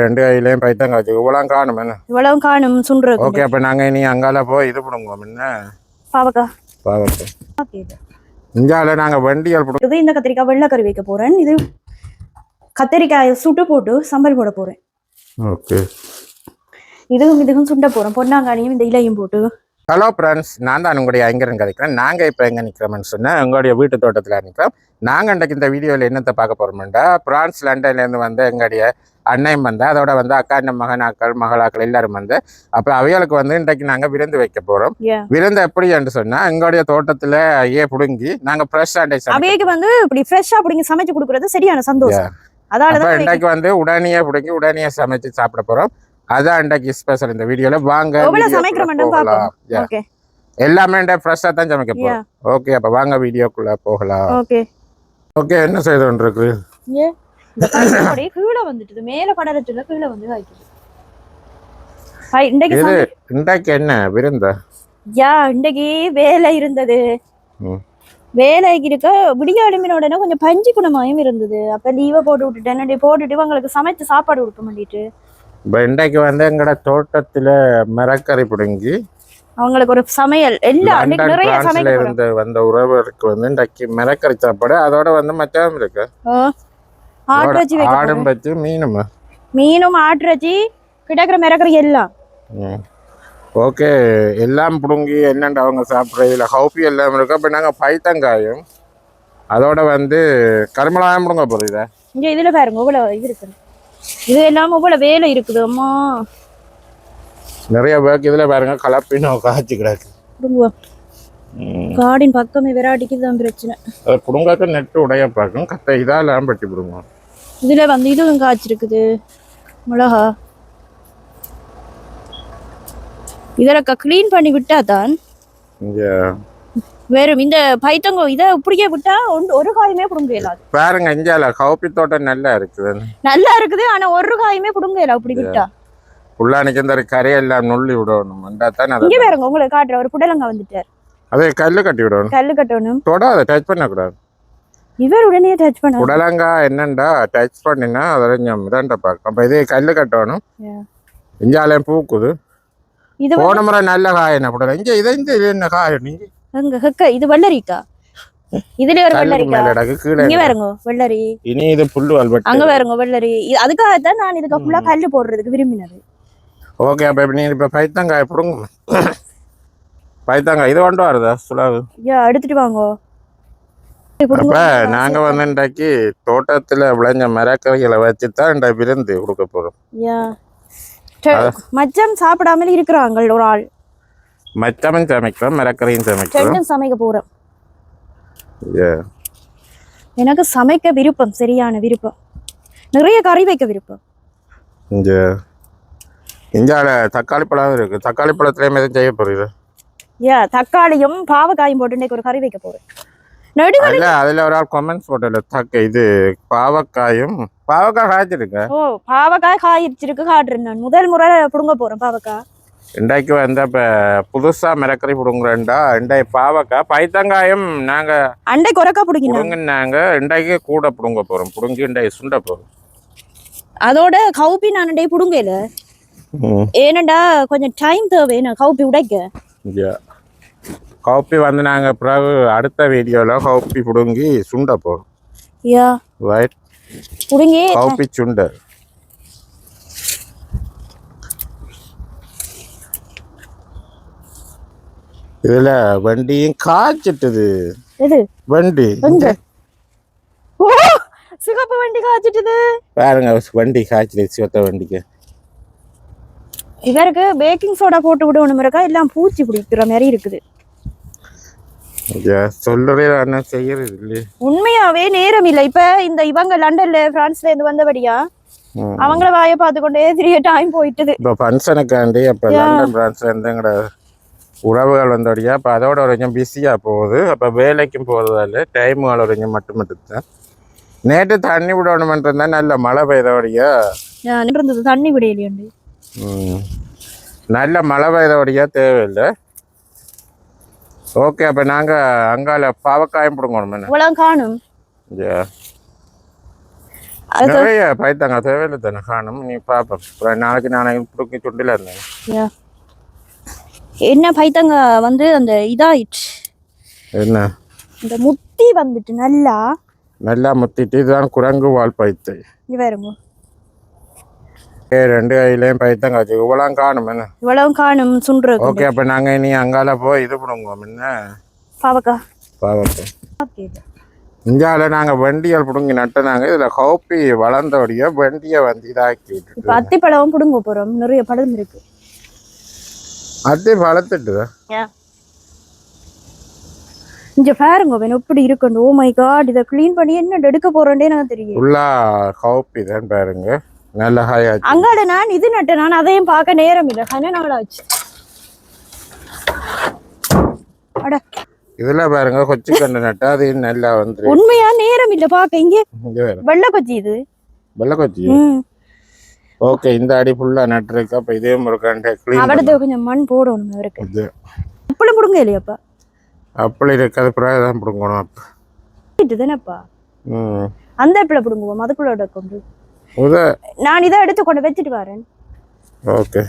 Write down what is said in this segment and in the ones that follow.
ரெண்டு கையிலையும் பைத்தங்க வச்சு இவ்வளோ காணும் என்ன? இவ்வளவு காணும் சுண்டுறது ஓகே அப்போ நாங்கள் இனி அங்கால போய் இது பிடுங்குவோம். என்ன? பாவக்கா இது. இங்கால நாங்கள் வண்டியால் பிடுங்க இது இந்த கத்திரிக்காய் வெள்ளைக்கறி வைக்க போறேன். இது கத்திரிக்காயை சுட்டு போட்டு சம்பல் போட போறேன். ஓகே இதுவும் இதுவும் சுண்ட போறேன் பொன்னாங்கானியும் இந்த இலையும் போட்டு ஹலோ ஃப்ரெண்ட்ஸ் நான் தான் உங்களுடைய ஐங்கரன் கதைக்கிறேன். நாங்கள் இப்போ எங்கே நிற்கிறோம்னு சொன்னால் எங்களுடைய வீட்டு தோட்டத்தில் நிற்கிறோம் நாங்கள் இன்றைக்கு இந்த வீடியோவில் என்னத்தை பார்க்க போகிறோம்டா பிரான்ஸ் லண்டன்லேருந்து வந்து எங்களுடைய அண்ணன் வந்து அதோட வந்து அக்கா அண்ணன் மகனாக்கள் மகளாக்கள் எல்லாரும் வந்து அப்போ அவைகளுக்கு வந்து இன்றைக்கு நாங்கள் விருந்து வைக்க போகிறோம். விருந்து எப்படி என்று சொன்னால் எங்களுடைய தோட்டத்தில் ஏ பிடுங்கி நாங்கள் ஃப்ரெஷ் ஆண்டை அவைக்கு வந்து இப்படி ஃப்ரெஷ்ஷா அப்படிங்க சமைச்சு கொடுக்கறது சரியான சந்தோஷம். அதாலதான் இன்றைக்கு வந்து உடனே பிடுங்கி உடனே சமைச்சு சாப்பிட போகிறோம் அதான் இன்றைக்கு ஸ்பெஷல் இந்த வீடியோவில் வாங்க எல்லாமே ஃப்ரெஷ்ஷாக தான் சமைக்க போகிறோம் ஓகே அப்போ வாங்க வீடியோக்குள்ளே போகலாம். ஓகே ஓகே என்ன செய்து கொண்டிருக்கு? ஏ இந்த கருப்பு அப்படியே கீழே வந்துட்டுது. மேல படரத்துல கீழே வந்து இது இன்றைக்கு என்ன? விருந்தா? யா இன்றைக்கு வேலை இருந்தது. வேலைக்கு இருக்க விடிய உடனே கொஞ்சம் பஞ்சு குணமாயும் இருந்தது. அப்ப லீவை போட்டு விட்டுட்டேன். போட்டுட்டு இவங்களுக்கு சமைச்சு சாப்பாடு கொடுக்க மாட்டிட்டு இப்போ இன்றைக்கு வந்து எங்களோட தோட்டத்தில் மரக்கறி பிடுங்கி அவங்களுக்கு ஒரு சமையல் எல்லாம் நிறைய போறோம். இருந்து வந்த உறவருக்கு வந்து இன்றைக்கு மரக்கறி சாப்பாடு அதோட வந்து மச்சான் இருக்கு. ஆடும் பச்சு மீனும்? மீனும் ஆட்டிறைச்சி கிடக்குற மிரக்கறி எல்லாம். ஓகே எல்லாம் பிடுங்கி என்னென்ன அவங்க சாப்பிட்றதுல ஹவுப்பி எல்லாம் இருக்கு. அப்போ நாங்கள் பைத்தங்காயும் அதோட வந்து கருமலாயம் பிடுங்க போகிறோம் இதை. இங்க இதுல பாருங்க இவ்வளவு இது இருக்குது இது எல்லாம் இவ்வளவு வேலை இருக்குது அம்மா. நிறைய பேருக்கு இதில் பாருங்க கலப்பினும் காய்ச்சி கிடக்கு. விடுங்க காடின் பக்கமே விராட்டிக்கு தான் பிரச்சனை. அது பிடுங்காக்க நெட்டு உடைய பார்க்கும் கத்தை இதெல்லாம் பட்டி பிடுங்க. இதுல வந்து இதுவும் காய்ச்சிருக்குது மிளகா. இதற்கு க்ளீன் பண்ணி விட்டா தான் இங்கே. வெறும் இந்த பைத்தங்கோ இதை இப்படியே விட்டா ஒரு காயுமே புடுங்க இயலாது. பாருங்க இஞ்சால கவுப்பி தோட்டம் நல்லா இருக்குது. நல்லா இருக்குது ஆனா ஒரு காயுமே புடுங்க இயலா அப்படி விட்டா. உள்ளானிக்கு இந்த கரையெல்லாம் நுள்ளி விடணும். இங்க பாருங்க உங்களுக்கு காட்டுற ஒரு புடலங்க வந்துட்டார். அதே கல்லு கட்டி விடணும். கல்லு கட்டணும். தொடாத டச் பண்ணக்கூடாது. இவர் உடனே டச் பண்ண உடலங்கா என்னண்டா டச் பண்ணினா அதோட இதாண்ட பார்க்கும். அப்போ இதே கல்லு கட்டணும். இஞ்சாலையும் பூக்குது. இது போன முறை நல்ல காய் என்ன போடல இங்க இதை இந்த இது என்ன காய்? நீங்க அங்க ஹெக்க இது வெள்ளரிக்கா? இதுல ஒரு வெள்ளரிக்கா? இங்க வெள்ளரி. இனி இது புல்லு அங்க பாருங்க வெள்ளரி. அதுக்காகத்தான் நான் இதுக்கு ஃபுல்லா கல்லு போடுறதுக்கு விரும்பினது. ஓகே அப்போ நீ இப்போ பைத்தங்காய் பிடுங்க. பைத்தங்காய் இது கொண்டு வருதா சுலாவு? ஐயா எடுத்துட்டு வாங்கோ. அப்ப நாங்க வந்து இன்றைக்கு தோட்டத்துல விளைஞ்ச மரக்கறிகளை வச்சு தான் இந்த விருந்து கொடுக்க போறோம். மச்சம் சாப்பிடாமல் இருக்கிறாங்க ஒரு ஆள். மச்சமும் சமைக்கிறோம் மரக்கறியும் சமைக்கிறோம். ரெண்டும் சமைக்க Yeah. எனக்கு சமைக்க விருப்பம் சரியான விருப்பம். நிறைய கறி வைக்க விருப்பம். இங்க இஞ்சால தக்காளி பழம் இருக்கு. தக்காளி பழத்துலயும் எதுவும் செய்ய போறீங்க ஐயா தக்காளியும் பாவக்காயும் போட்டு இன்னைக்கு ஒரு கறி வைக்க போறேன். நடுவு அதுல அதுல ஒரு ஆள் கமெண்ட்ஸ் போட்டல தக்க இது பாவக்காயும் பாவக்காய் காய்ச்சிருக்க? ஓ பாவக்காய் காய்ச்சிருக்கு காட்டுறேன் நான். முதல் முறை புடுங்க போறேன் பாவக்காய். இன்றைக்கு வந்து இப்ப புதுசா மரக்கறி பிடுங்குறேன்டா. இன்றைக்கு பாவக்காய் பைத்தங்காயம் நாங்க அண்டை குறைக்கா பிடிக்கணும் பிடுங்குனாங்க. இன்றைக்கு கூட பிடுங்க போறோம். பிடுங்கி இன்றைக்கு சுண்ட போறோம். அதோட கவுப்பி நான் டே புடுங்கல. ஏனண்டா கொஞ்சம் டைம் தேவை. நான் கவுப்பி உடைக்க. காப்பி வந்து நாங்கள் பிறகு அடுத்த வீடியோவில் காப்பி பிடுங்கி சுண்ட போகிறோம் ஐயா ரைட் புடுங்கி. காப்பி சுண்டை. இதில் வண்டியும் காய்ச்சிட்டுது. வண்டி. சிகப்பு வண்டி காய்ச்சிட்டுது. பாருங்க வண்டி காய்ச்சிட்டு சிவத்த வண்டிக்கு. இவருக்கு பேக்கிங் சோடா போட்டு விடணும் இருக்கா? எல்லாம் பூச்சி பிடிக்கிற மாதிரி இருக்குது. உண்மையாவே நேரம் இல்லை. இப்ப இந்த இவங்க லண்டன்ல பிரான்ஸ்ல இருந்து வந்தபடியா. அவங்கள வாயை பார்த்து கொண்டே டைம் போயிட்டுது. இப்போ ஃபங்க்ஷனுக்காண்டி அப்போ லண்டன் பிரான்ச்ல இருந்து உறவுகள் வந்தோடையா அப்போ அதோட ஒரு கொஞ்சம் பிஸியாக போகுது. அப்போ வேலைக்கும் போகிறதால டைமுகள் ஒரு கொஞ்சம் மட்டும் மட்டும் தான் நேற்று தண்ணி விடணுமென்றிருந்தா நல்ல மழை பெய்தோடையா நான் இருந்தது தண்ணி விடையிலேண்டு நல்ல மழை பெய்தோடையா தேவையில்லை. ஓகே அப்போ நாங்கள் அங்கால பாவக்காயம் பிடுங்கணும். காணும். நிறைய பைத்தாங்க தேவையில்லை தானே காணும். நீ பாப்ப அப்புறம் நாளைக்கு நாளைக்கு பிடிக்கி சுண்டில இருந்தேன். என்ன பைத்தங்க வந்து அந்த இதாயிடுச்சு. என்ன? இந்த முத்தி வந்துட்டு நல்லா. நல்லா முத்திட்டு இதுதான் குரங்கு வால் பைத்து. ஏ ரெண்டு கையிலையும் பைத்தங்க வச்சு இவ்வளோ காணும் என்ன? இவ்வளவு காணும் சுண்டுறது ஓகே அப்போ நாங்கள் இனி அங்கால போய் இது பண்ணுவோம் என்ன? பாவக்கா. பாவத்தை இந்தியாவில் நாங்கள் வண்டிகள் பிடுங்கி நட்டுனாங்க. இதில் கௌப்பி வளர்ந்தபடியே வண்டியை வந்து இதாக்கி இப்ப அத்திப்பழம் புடுங்க போறோம். நிறைய பழம் இருக்கு. அது வளர்த்துட்டு இங்க பாருங்க அவன் எப்படி இருக்கணும். ஓ மை காட் இதை க்ளீன் பண்ணி என்ன எடுக்க போறேன்டே எனக்கு தெரியும். ஃபுல்லா கௌப்பி தான் பாருங்க. நல்ல ஹாயாச்சு அங்காட நான் இது நட்டேன். நான் அதையும் பார்க்க நேரம் இல்லை. கன நாளாச்சு அட. இதில் பாருங்க கொச்சி கண்டு நட்டா அது நல்லா வந்துரு உண்மையா நேரம் இல்ல பாக்க இங்க வெள்ளை கொச்சி இது. வெள்ளை கொச்சி ஓகே இந்த அடி ஃபுல்லாக நட்டுருக்கு அப்போ இதே முருக்காண்ட க்ளீன் அவடத்தை கொஞ்சம் மண் போடணும் இருக்கு இது. அப்பளம் புடுங்க இல்லையாப்பா அப்படி இருக்காது பிறகு தான் பிடுங்கணும் அப்போ. இது தானேப்பா? ம். அந்த அப்பளம் புடுங்குவோம் அதுக்குள்ள கொண்டு. உத. நான் இதை எடுத்து கொண்டு வச்சுட்டு வரேன். ஓகே.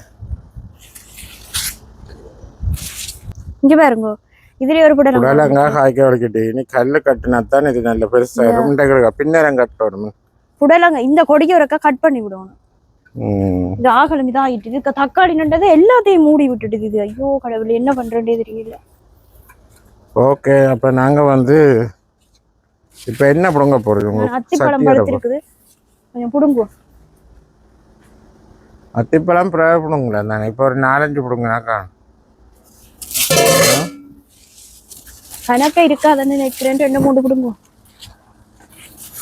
இங்க பாருங்க இதுலயே ஒரு புடலம் உடலங்க காய்க்க வலிக்கிட்டு இனி கல் கட்டினா தான் இது நல்ல பெருசாக ரொம்ப பின்னரம் கட்டணும் புடலங்க இந்த கொடிக்கு ஒருக்கா கட் பண்ணி விடணும். இது ஆகலம் இதாகிட்டு இதுக்கு தக்காளி நண்டது எல்லாத்தையும் மூடி விட்டுடுது இது ஐயோ கடவுள் என்ன பண்றேன்றே தெரியல. ஓகே அப்போ நாங்கள் வந்து இப்போ என்ன பிடுங்க போகிறது உங்கள் அத்திப்பழம் பழுத்திருக்குது கொஞ்சம் புடுங்குவோம் அத்திப்பழம் பிறகு பிடுங்களா தானே இப்போ ஒரு நாலஞ்சு பிடுங்கனாக்கா. கணக்கா இருக்காதுன்னு நினைக்கிறேன். ரெண்டு மூணு புடுங்குவோம்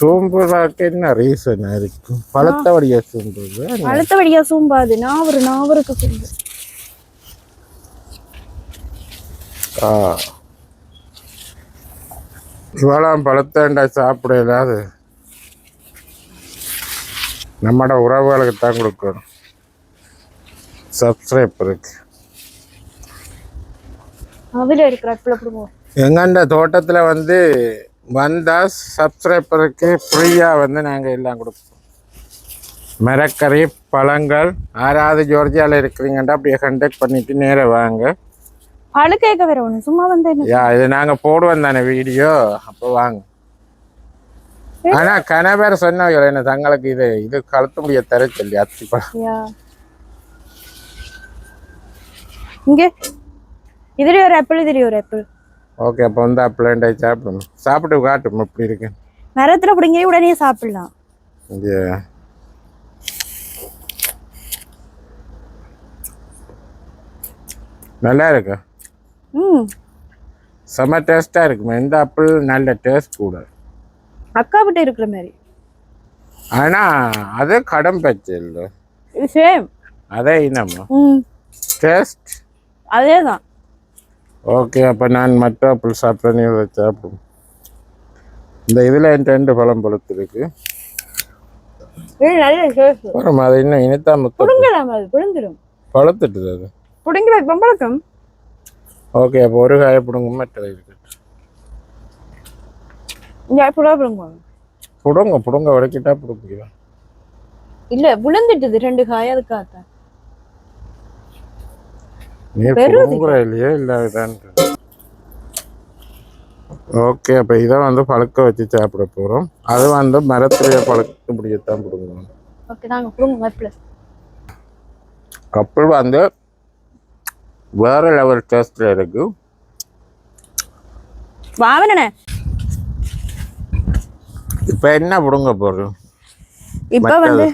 சோம்புறாக்கு என்ன ரீசன் இருக்கும் பழத்தவடிய சோம்புது பழுத்த வழியா சூம்பாது. நாவரு நாவருக்கு சூம்பு. ஆ. இவ்வளோ பழத்தேண்டா சாப்பிட இல்லாது. நம்மட உறவுகளுக்கு தான் கொடுக்கணும். சப்ஸ்கிரைபருக்கு அதுல இருக்கிற அடுப்புல புடுங்குவோம் எங்கண்ட தோட்டத்தில் வந்து வந்தால் சப்ஸ்கிரைபருக்கு ஃப்ரீயாக வந்து நாங்கள் எல்லாம் கொடுப்போம். மரக்கறி பழங்கள் யாராவது ஜோர்ஜியாவில் இருக்கிறீங்கன்ட்டு அப்படியே கண்டக்ட் பண்ணிட்டு நேராக வாங்க. பழு கேட்க வேற ஒண்ணு சும்மா வந்து யா இது நாங்கள் போடுவோம் தானே வீடியோ அப்போ வாங்க. ஆனால் கணவர் சொன்னவங்க என்ன தங்களுக்கு இது இது கழுத்து முடிய தர சொல்லி அத்தி பழம். இங்க. இதுல ஒரு ஆப்பிள் இதுல ஒரு ஆப்பிள் ஓகே அப்போ வந்து அப்ளண்டை சாப்பிடணும். சாப்பிட்டு காட்டும் எப்படி இருக்கு. மரத்துல பிடிங்க உடனே சாப்பிடலாம். இங்கே. நல்லா இருக்கு? ம். செம்ம டேஸ்ட்டாக இருக்குமா. இந்த ஆப்பிள் நல்ல டேஸ்ட் கூட. அக்கா கிட்ட இருக்கிற மாதிரி. ஆனால் அது கடம் பச்சை இல்லை. இது சேம் அதே இனமா? டேஸ்ட் அதே தான் ஓகே அப்போ நான் மற்ற ஆப்பிள் சாப்பிட்டேன்னு இதை சாப்பிடும். இந்த இதில் என் ரெண்டு பழம் பழுத்து இருக்கு. அப்புறம் அது இன்னும் இனித்தா முத்த புடுங்கலாம் அது? புடுங்கிடும் பழுத்துட்டுது அது. புடுங்கி வைப்போம் பழக்கம். ஓகே அப்போ ஒரு காய பிடுங்க மற்றது இருக்கு ஆப்பிளா புடுங்குவாங்க? புடுங்க புடுங்க உடைக்கிட்டா பிடுங்க இல்ல விழுந்துட்டுது ரெண்டு காய் நீ பெருது. புடுங்குற இல்லையே? இல்லை ஓகே அப்போ இதை வந்து பழுக்க வச்சு சாப்பிட போகிறோம் அது வந்து மரத்துடைய பழுக்க முடியத்தான் ஆப்பிள் கப்பல் வந்து வேற லெவல் டேஸ்ட்ல இருக்கு. இப்போ என்ன பிடுங்க போகிறோம் இப்ப வந்து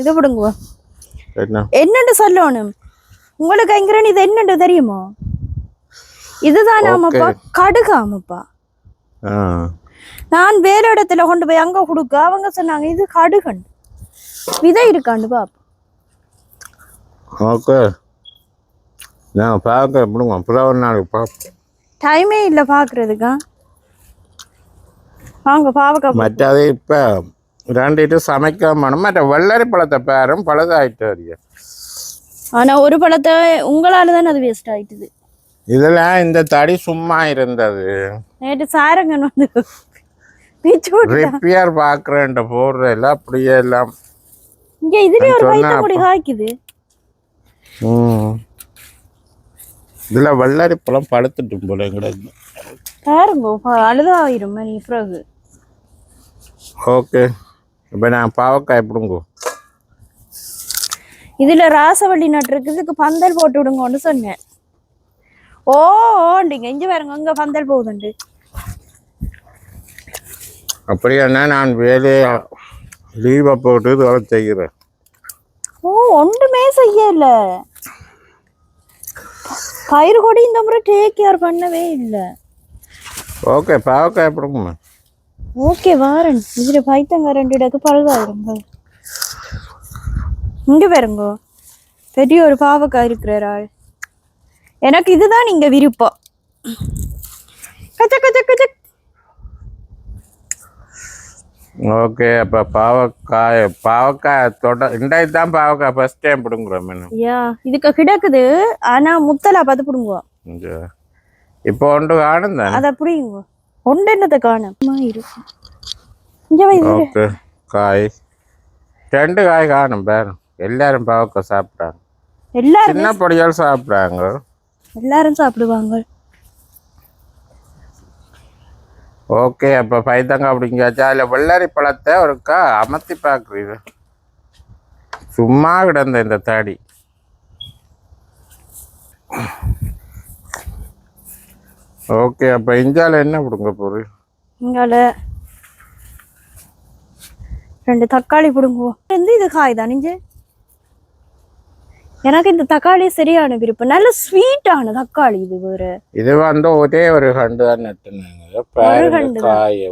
இது புடுங்குவோம் என்ன? என்னன்னு சொல்லணும். உங்களுக்கு ஐங்கரன் இது என்னன்னு தெரியுமோ? இதுதான் ஆமாப்பா கடுகு ஆமாப்பா நான் வேற இடத்துல கொண்டு போய் அங்க கொடுக்க அவங்க சொன்னாங்க இது கடுகண்டு. விதை இருக்காண்டு பாப்பா ஓகே. நான் பார்க்க பிடுங்க அப்புறம் ஒரு நாளைக்கு பார்ப்போம் டைமே இல்ல பாக்குறதுக்கா வாங்க பாவக்கா மற்றது இப்போ ரெண்டிட்டு சமைக்க வேணும் மற்ற வெள்ளரி பழத்தை பேரும் பழுதாயிட்டு அறிய ஆனா ஒரு பழத்தை உங்களால தானே அது வேஸ்ட் ஆயிட்டுது? இதெல்லாம் இந்த தடி சும்மா இருந்தது. நேற்று சாரங்கன் வந்து ரிப்பேர் பார்க்குறேன் போடுற எல்லாம் அப்படியே எல்லாம். இங்க இதுலயே ஒரு பைத்த முடி காய்க்குது. இதில் வெள்ளரி பழம் பழுத்துட்டும் போல எங்கட பாருங்க அழுதாயிரும் மணி பிறகு. ஓகே. இப்போ நான் பாவக்காய் பிடுங்கோ. இதுல ராசவள்ளி நட்டுருக்கு இதுக்கு பந்தல் போட்டு விடுங்கன்னு சொன்னேன். ஓ ஓண்டிங்க இங்க பாருங்க அங்க பந்தல் போகுதுண்டு. அப்படியாண்ணா நான் வேலையை? லீவை போட்டு வேலை செய்கிறேன். ஓ ஒன்றுமே செய்யல. பயிர் கொடி இந்த முறை டேக் கேர் பண்ணவே இல்லை. ஓகே பாவக்காய் பிடுங்குமா ஓகே வாரன். இதுல பைத்தங்க ரெண்டு இடக்கு பழுதாயிருங்க இங்க பாருங்க. பெரிய ஒரு பாவக்காய் இருக்கிறார் ஆள் எனக்கு இதுதான் நீங்க விருப்பம். கச்சக் கச்சக் கச்சக். ஓகே அப்போ பாவக்காய் பாவக்காய் தொட இண்டாய் தான் பாவக்காய் ஃபர்ஸ்ட் டைம் பிடுங்குறோம் மேடம் ஐயா இதுக்கு கிடக்குது. ஆனா முத்தலா பார்த்து பிடுங்குவோம் இப்போ ஒன்று காணும் தானே? அதை பிடிங்குவோம் ஒன்று என்னத்தை காணும்? இருக்கும். ஓகே காய். ரெண்டு காய் காணும் பேர். எல்லாரும் பாவக்காய் சாப்பிட்றாங்க. எல்லாரும் சின்ன பொடியால் சாப்பிட்றாங்க. எல்லாரும் சாப்பிடுவாங்க. ஓகே அப்போ பைத்தங்காய் அப்படிங்காச்சா அதில் வெள்ளரி பழத்தை ஒருக்கா அமர்த்தி பார்க்குறீங்க சும்மா கிடந்த இந்த தாடி. ஓகே அப்போ இஞ்சால என்ன பிடுங்க போகுது இங்கால ரெண்டு தக்காளி பிடுங்குவோம். இது காய் தான் நிஞ்சு எனக்கு இந்த தக்காளி சரியான விருப்பம். நல்ல ஸ்வீட்டான தக்காளி இது வேற. இது வந்து ஒரே ஒரு கண்டு தான் நட்டுனாங்க.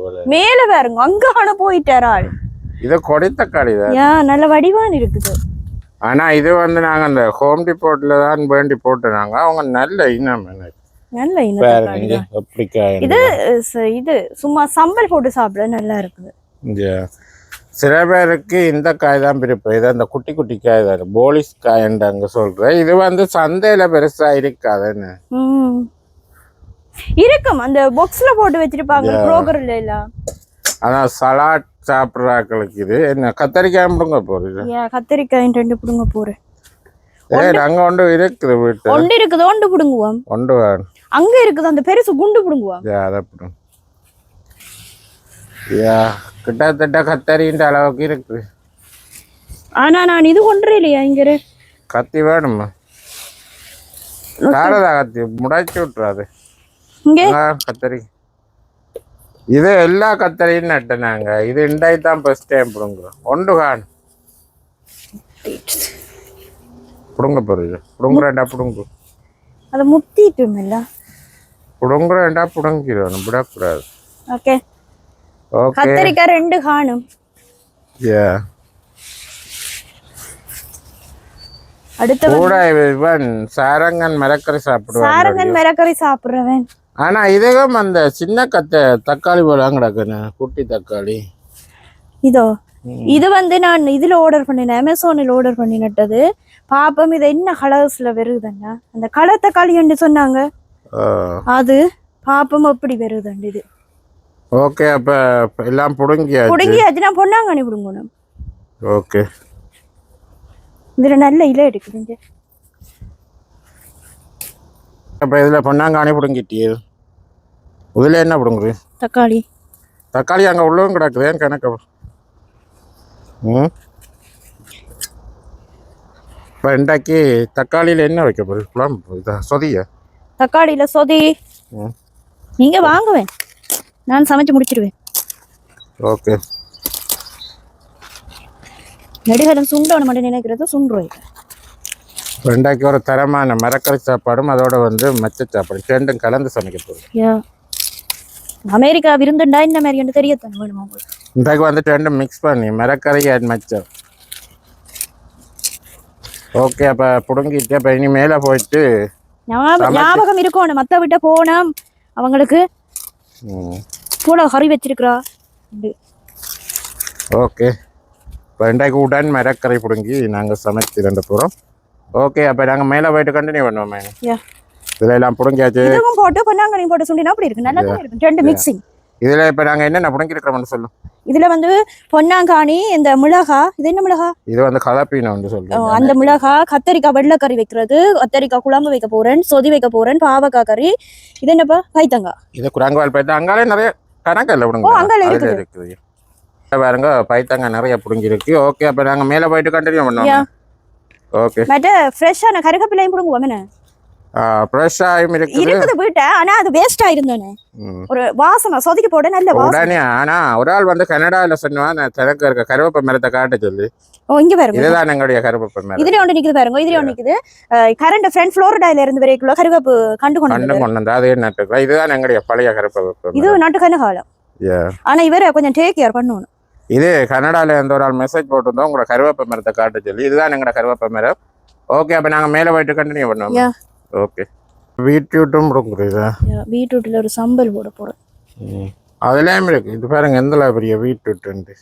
ஒரு மேல பாருங்க அங்க ஆன போயிட்டார் ஆள். இது கொடி தக்காளி தான். நல்ல வடிவான் இருக்குது. ஆனா இது வந்து நாங்க அந்த ஹோம் டிபோட்ல தான் வேண்டி போட்டுனாங்க. அவங்க நல்ல இனம் எனக்கு. நல்ல காய் இது இது சும்மா சம்பல் போட்டு சாப்பிட நல்லா இருக்குது. சில பேருக்கு இந்த காய் தான் பிரிப்பு இது அந்த குட்டி குட்டி காய் தான். போலிஸ் காய்ன்னு அங்க சொல்றேன். இது வந்து சந்தையில பெருசா இருக்காதுன்னு. இருக்கும். அந்த பாக்ஸ்ல போட்டு வச்சிருப்பாங்க ப்ரோக்கர்ல எல்லாம் ஆனா சலாட் சாப்பிட்றாக்களுக்கு இது என்ன கத்தரிக்காய் முடுங்க போகுது ஏன் கத்திரிக்காய் ரெண்டு பிடுங்க போறேன். அங்க ஒன்று இருக்குது வீட்டு. ஒன்று இருக்குது ஒன்று பிடுங்குவோம். ஒன்று அங்க இருக்குது அந்த பெருசு குண்டு பிடுங்குவோம். அதை பிடும் யா கிட்டத்தட்ட கத்தரின்ற அளவுக்கு இருக்கு ஆனா நான் இது ஒன்றே இல்லையா இங்க இரு. கத்தி வேணுமா தாரதா கத்தி முடாச்சி விட்டுறாது கத்தரி இது எல்லா கத்தரியும் நட்டுனாங்க இது இண்டாய் தான் ஃபர்ஸ்ட் டைம் பிடுங்குறோம் ஒன்று காணும் பிடுங்க போறது பிடுங்குறேன்டா பிடுங்கு அதை முத்திட்டும் இல்ல பிடுங்குறேன்டா பிடுங்கிடணும் விடக்கூடாது ஓகே கத்திரிக்காய் ரெண்டு காணும். அடுத்த கூட இவன் சாரங்கன் மிளக்கறி சாப்பிடுவான் சாரங்கன் மிளகறி சாப்பிடுறவன். ஆனா இதுவும் அந்த சின்ன கத்தை தக்காளி போலாம் கிடக்குண்ணே குட்டி தக்காளி. இதோ இது வந்து நான் இதுல ஆர்டர் பண்ணினேன் அமேசானில் ஆர்டர் பண்ணி நட்டது பாப்போம் இது என்ன கலர்ஸ்ல வருதுன்னா அந்த கலர் தக்காளி சொன்னாங்க. அது பாப்போம் அப்படி வருதுண்டு இது. ஓகே அப்ப எல்லாம் புடுங்கியாச்சு. நான் பொன்னாங்கண்ணி பிடுங்கணும். ஓகே. இதுல நல்ல இலை எடுக்குதுங்க அப்ப இதுல பொன்னாங்கானே புடுங்கிட்டியே. இதுல என்ன புடுங்குது? தக்காளி. தக்காளி அங்க உள்ளவும் கிடக்குது ஏன் கணக்கு? ம். இப்போ இன்றைக்கு தக்காளியில் என்ன வைக்க போகுது குழம்பு இதா சொதிய? தக்காளியில சொதி. ம். நீங்க வாங்குவேன். நான் சமைச்சு முடிச்சிடுவேன் ஓகே. நெடுகலம் சுண்டவன மட்டும் நினைக்கிறது சுண்டுருவேன் இன்றைக்கு ஒரு தரமான மரக்கறி சாப்பாடும் அதோட வந்து மச்ச சாப்பாடு ரெண்டும் கலந்து சமைக்க போகுது அமெரிக்கா விருந்துண்டா இந்த மாதிரி என்று தெரியத்தான் வேணுமா இன்றைக்கு வந்து ரெண்டும் மிக்ஸ் பண்ணி மரக்கறி அண்ட் மச்சம் ஓகே அப்போ பிடுங்கிட்டு அப்போ இனி மேலே போயிட்டு ஞாபகம் இருக்கணும். மத்த விட்ட போனோம் அவங்களுக்கு. கறி வச்சிருக்கிறா. உண்டு. ஓகே. இன்றைக்கு உடன் மரக்கறி பிடுங்கி நாங்கள் சமைச்சு ரெண்டு போகிறோம் ஓகே அப்போ நாங்கள் மேலே போயிட்டு கண்டினியூ பண்ணுவோம். யா. இதில் எல்லாம் பிடுங்கியாச்சு. இதுவும் போட்டு பொன்னாங்கண்ணி போட்டு சுண்டினா அப்படி இருக்கு. நல்லா இருக்கு. ரெண்டு மிக்சிங் இதுல இப்ப நாங்க என்னென்ன புடுங்கிருக்கிறோம்னு சொல்லும் இதுல வந்து பொன்னாங்காணி இந்த மிளகா இது என்ன மிளகா? இது வந்து கலப்பீனம் வந்து சொல்றோம் அந்த மிளகா கத்தரிக்காய் வெள்ளைக்கறி வைக்கிறது கத்தரிக்காய் குழம்பு வைக்க போறேன் சொதி வைக்க போறேன் பாவக்காய் கறி. இது என்னப்பா? பைத்தங்காய் இது குரங்குவால் பைத்தம் அங்காலே நிறைய கணக்கில் ஓ, விடுங்க அதுல இருக்குது. பாருங்க பைத்தங்க நிறைய புடுங்கிருக்கு ஓகே அப்ப நாங்க மேல போயிட்டு கண்டினியூ. பண்ணுவோம். ஓகே மற்ற ஃப்ரெஷ்ஷான கருகப்பிள்ளையும் பிடுங்குவோம் என்ன? ஃப்ரெஷ்ஷாயும் இருக்குது இருக்குது வீட்டை ஆனா அது வேஸ்டா இருந்தேனே. ஒரு வாசனை சொதிக்க போட நல்ல உடனே ஆனா ஒரு ஆள் வந்து கனடாவில் சொன்னான் நான் திறக்க இருக்க கருவேப்ப மரத்தை காட்ட சொல்லி. ஓ இங்க பாருங்க. இதுதான் எங்களுடைய கருவேப்ப மரம். இதுல ஒன்று நிக்குது பாருங்க இதுல ஒன்று நிக்குது. கரண்ட் ஃப்ரண்ட் ஃப்ளோரிடால இருந்து வரைக்குள்ள கருவேப்பு கண்டு கொண்டு கண்ணு வந்தது. கொண்டு வந்தா அது நட்டுக்கலாம் இதுதான் எங்களுடைய பழைய கருவேப்ப இது நாட்டு கனகாலம் Yeah. ஆனா இவரை கொஞ்சம் டேக் கேர் பண்ணணும். இது கனடால இருந்து ஒரு ஆள் மெசேஜ் போட்டிருந்தோம் உங்களோட கருவேப்ப மரத்தை காட்ட சொல்லி. இதுதான் எங்களோட கருவேப்ப மரம். ஓகே அப்ப நாங்க மேல போயிட்டு கண்டினியூ பண்ணுவோம். ஓகே. பீட்ரூட்டும் இருக்குதா பீட்ரூட்ல ஒரு சம்பல் போட போறேன். அதுலயும் இருக்கு. இது பாருங்க எந்த பெரிய பீட்ரூட்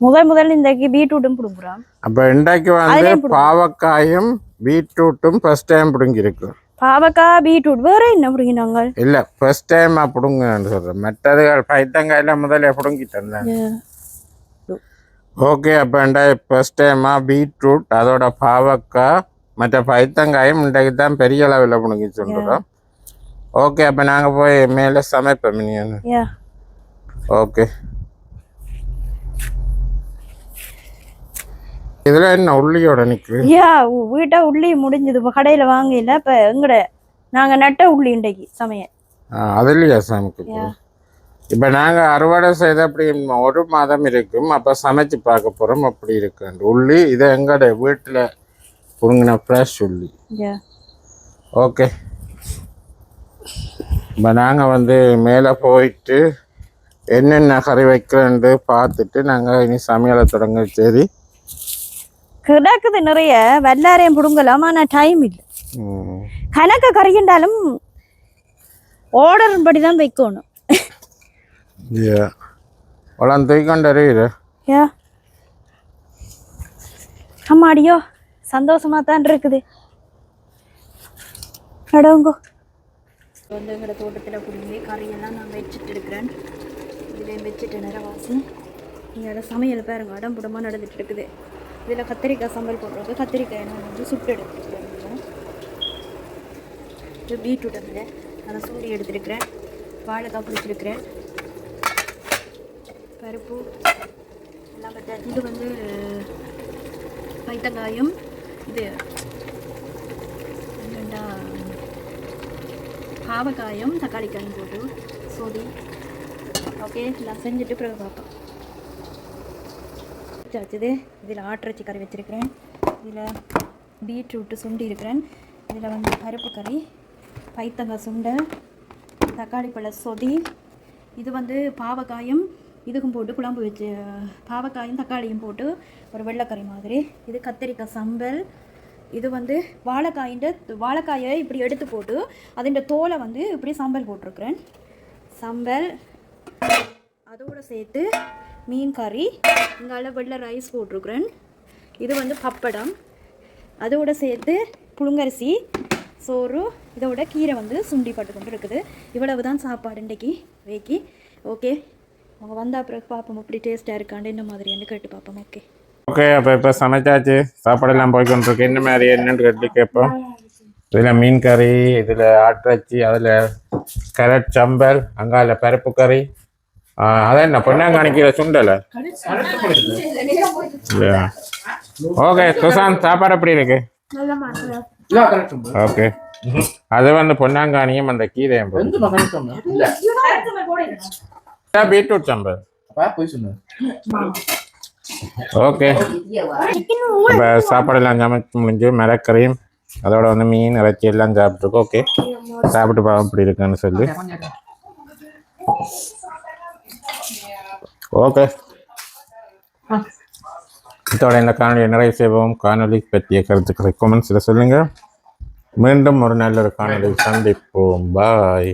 முதல் முதல்ல இந்த பீட்ரூட்டும் பிடுங்குறான் அப்ப இன்றைக்கு வந்து. பாவக்காயும் பீட்ரூட்டும் ஃபர்ஸ்ட் டைம் பிடுங்கி இருக்கு பாவக்காய் பீட்ரூட் வேற என்ன பிடிங்கினாங்க? இல்ல ஃபர்ஸ்ட் டைம் பிடுங்கன்னு சொல்றேன். மற்றதுகள் பைத்தங்காயில முதல்ல பிடுங்கிட்டேன் ஓகே அப்போ ஃபர்ஸ்ட் டைமா பீட்ரூட் அதோட பாவக்காய் மற்ற பைத்தங்காயும் இன்றைக்கு தான் பெரிய அளவில் பிடுங்கி சொல்கிறோம் ஓகே அப்போ நாங்கள் போய் மேலே சமைப்போம் யா ஓகே இதில் என்ன உள்ளியோட நிற்கு யா வீட்டை உள்ளி முடிஞ்சது. இப்போ கடையில் வாங்கல. இப்போ எங்கட? நாங்கள் நட்ட உள்ளி இன்றைக்கு சமையல். அதுலையா சமைக்குது இப்போ நாங்கள் அறுவடை செய்த அப்படி ஒரு மாதம் இருக்கும். அப்போ சமைச்சு பார்க்க போகிறோம் அப்படி இருக்கு. உள்ளி இதை எங்களோட வீட்டில் புடுங்கின ஃப்ரெஷ் உள்ளி ஓகே. இப்போ நாங்கள் வந்து மேலே போயிட்டு என்னென்ன கறி வைக்கிறேன்ட்டு பார்த்துட்டு நாங்கள் இனி சமையலை தொடங்க சரி. கிடக்குது நிறைய. வெள்ளாரையும் பிடுங்கலாம் ஆனால் டைம் இல்லை. கணக்க கறிக்கின்றாலும் ஆர்டர் படி தான் வைக்கணும் தூக்கிக்கொண்டு அறியுது யா. அம்மாடியோ. சந்தோஷமா தான் இருக்குது அடவுங்கோ வந்து எங்களோட தோட்டத்தில் குடிங்க கறியெல்லாம் நான் வச்சுட்டு இருக்கிறேன். இதில் வச்சுட்டு நிறவாசி இங்கே சமையல் பாருங்க அடம்புடமாக நடந்துட்டு இருக்குது இதில் கத்திரிக்காய் சம்பல் போடுறது கத்திரிக்காய் நான் வந்து சுட்டு எடுத்துருக்கேன் இது பீட்ரூட் அதில் அதை சூடி எடுத்துருக்கிறேன். வாழைக்காய் பிடிச்சிருக்கிறேன் பருப்பு. எல்லாம் பத்தாச்சு. இது வந்து பைத்தங்காயம் இது என்னண்டா பாவக்காயும் தக்காளி காயும் போட்டு சோதி ஓகே எல்லாம் செஞ்சுட்டு பிறகு பார்ப்போம் வச்சது இதில் ஆட்டிறச்சி கறி வச்சுருக்கிறேன் இதில் பீட்ரூட்டு சுண்டி இருக்கிறேன் இதில் வந்து பருப்பு கறி பைத்தங்காய் சுண்டை தக்காளி பழ சொதி இது வந்து பாவக்காயும் இதுக்கும் போட்டு குழம்பு வச்சு பாவக்காயும் தக்காளியும் போட்டு ஒரு வெள்ளைக்கறி மாதிரி. இது கத்திரிக்காய் சம்பல். இது வந்து வாழைக்காயின்ற வாழைக்காயை இப்படி எடுத்து போட்டு அதோட தோலை வந்து இப்படி சம்பல் போட்டிருக்கிறேன். சம்பல் அதோட சேர்த்து மீன் கறி இங்கால வெள்ளை ரைஸ் போட்டிருக்கிறேன். இது வந்து பப்படம். அதோடு சேர்த்து புழுங்கரிசி சோறு இதோட கீரை வந்து சுண்டி பட்டு கொண்டு இருக்குது. இவ்வளவு தான் சாப்பாடு இன்றைக்கி வேக்கி. ஓகே. அவங்க வந்த பிறகு பார்ப்போம் எப்படி டேஸ்ட்டாக இருக்காண்டு என்ன மாதிரின்னு கேட்டு பார்ப்போம் ஓகே ஓகே அப்போ இப்போ சமைச்சாச்சு. சாப்பாடெல்லாம் போய்க்கொண்டிருக்கு. என்ன மாதிரி என்னன்னு கேட்டு கேட்போம். இதில் மீன் கறி இதில் ஆட்டிறச்சி அதில் கேரட் சம்பல் அங்கால பருப்பு கறி. அதான் என்ன பொன்னாங்காணிக்கிற சுண்டலை? இல்லையா? ஓகே சுசாந்த் சாப்பாடு எப்படி இருக்கு? ஓகே அது வந்து பொன்னாங்கானியும் அந்த கீரையும் பீட்ரூட் சம்பல் ஓகே. இப்போ சாப்பாடெல்லாம் சமைச்சு முடிஞ்சு மிளக்கறியும் அதோட வந்து மீன் இறைச்சி எல்லாம் சாப்பிட்ருக்கோம் ஓகே. சாப்பிட்டு பார்ப்போம் எப்படி இருக்குன்னு சொல்லி. ஓகே. இதோட இந்த காணொலியை நிறைவு செய்வோம். காணொலி பற்றிய கருத்துக்களை கொமெண்ட்ஸில் சொல்லுங்கள் மீண்டும் ஒரு நல்ல ஒரு காணொலி சந்திப்போம். பாய்